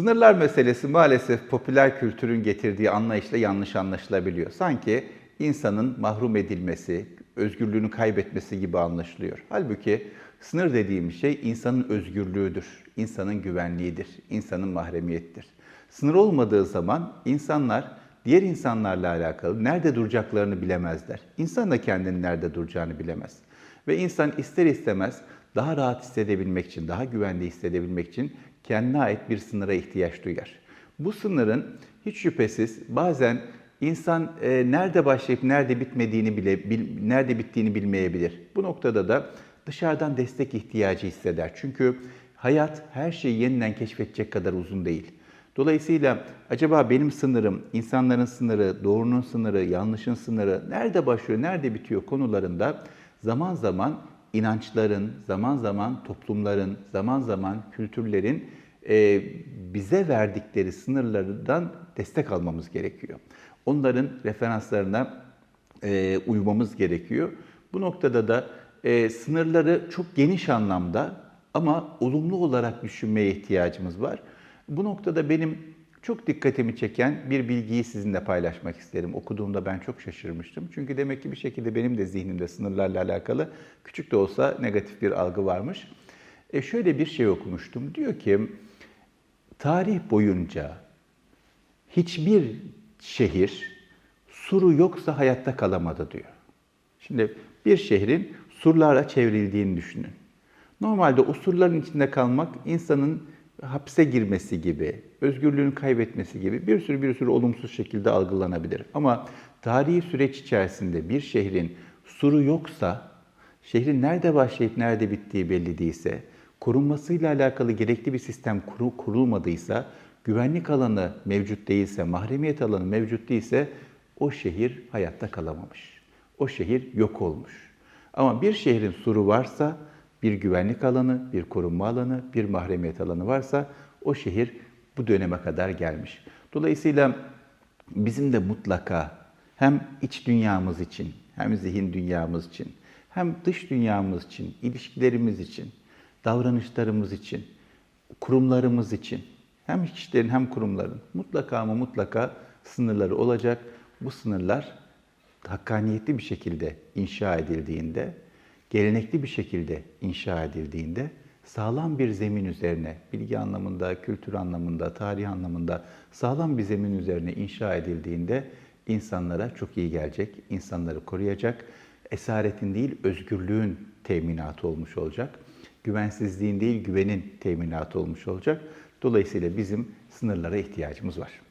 Sınırlar meselesi maalesef popüler kültürün getirdiği anlayışla yanlış anlaşılabiliyor. Sanki insanın mahrum edilmesi, özgürlüğünü kaybetmesi gibi anlaşılıyor. Halbuki sınır dediğimiz şey insanın özgürlüğüdür, insanın güvenliğidir, insanın mahremiyettir. Sınır olmadığı zaman insanlar diğer insanlarla alakalı nerede duracaklarını bilemezler. İnsan da kendini nerede duracağını bilemez. Ve insan ister istemez daha rahat hissedebilmek için, daha güvende hissedebilmek için kendine ait bir sınıra ihtiyaç duyar. Bu sınırın hiç şüphesiz bazen insan e, nerede başlayıp nerede bitmediğini bile bil, nerede bittiğini bilmeyebilir. Bu noktada da dışarıdan destek ihtiyacı hisseder. Çünkü hayat her şeyi yeniden keşfedecek kadar uzun değil. Dolayısıyla acaba benim sınırım, insanların sınırı, doğrunun sınırı, yanlışın sınırı nerede başlıyor, nerede bitiyor konularında zaman zaman inançların, zaman zaman toplumların, zaman zaman kültürlerin e, bize verdikleri sınırlardan destek almamız gerekiyor. Onların referanslarına e, uymamız gerekiyor. Bu noktada da e, sınırları çok geniş anlamda ama olumlu olarak düşünmeye ihtiyacımız var. Bu noktada benim çok dikkatimi çeken bir bilgiyi sizinle paylaşmak isterim. Okuduğumda ben çok şaşırmıştım. Çünkü demek ki bir şekilde benim de zihnimde sınırlarla alakalı küçük de olsa negatif bir algı varmış. E şöyle bir şey okumuştum. Diyor ki tarih boyunca hiçbir şehir suru yoksa hayatta kalamadı diyor. Şimdi bir şehrin surlarla çevrildiğini düşünün. Normalde o surların içinde kalmak insanın hapse girmesi gibi, özgürlüğünü kaybetmesi gibi bir sürü bir sürü olumsuz şekilde algılanabilir. Ama tarihi süreç içerisinde bir şehrin suru yoksa, şehrin nerede başlayıp nerede bittiği belli değilse, korunmasıyla alakalı gerekli bir sistem kuru, kurulmadıysa, güvenlik alanı mevcut değilse, mahremiyet alanı mevcut değilse o şehir hayatta kalamamış. O şehir yok olmuş. Ama bir şehrin suru varsa, bir güvenlik alanı, bir korunma alanı, bir mahremiyet alanı varsa o şehir bu döneme kadar gelmiş. Dolayısıyla bizim de mutlaka hem iç dünyamız için, hem zihin dünyamız için, hem dış dünyamız için, ilişkilerimiz için, davranışlarımız için, kurumlarımız için, hem kişilerin hem kurumların mutlaka ama mutlaka sınırları olacak. Bu sınırlar hakkaniyetli bir şekilde inşa edildiğinde, gelenekli bir şekilde inşa edildiğinde sağlam bir zemin üzerine, bilgi anlamında, kültür anlamında, tarih anlamında sağlam bir zemin üzerine inşa edildiğinde insanlara çok iyi gelecek, insanları koruyacak, esaretin değil özgürlüğün teminatı olmuş olacak. Güvensizliğin değil güvenin teminatı olmuş olacak. Dolayısıyla bizim sınırlara ihtiyacımız var.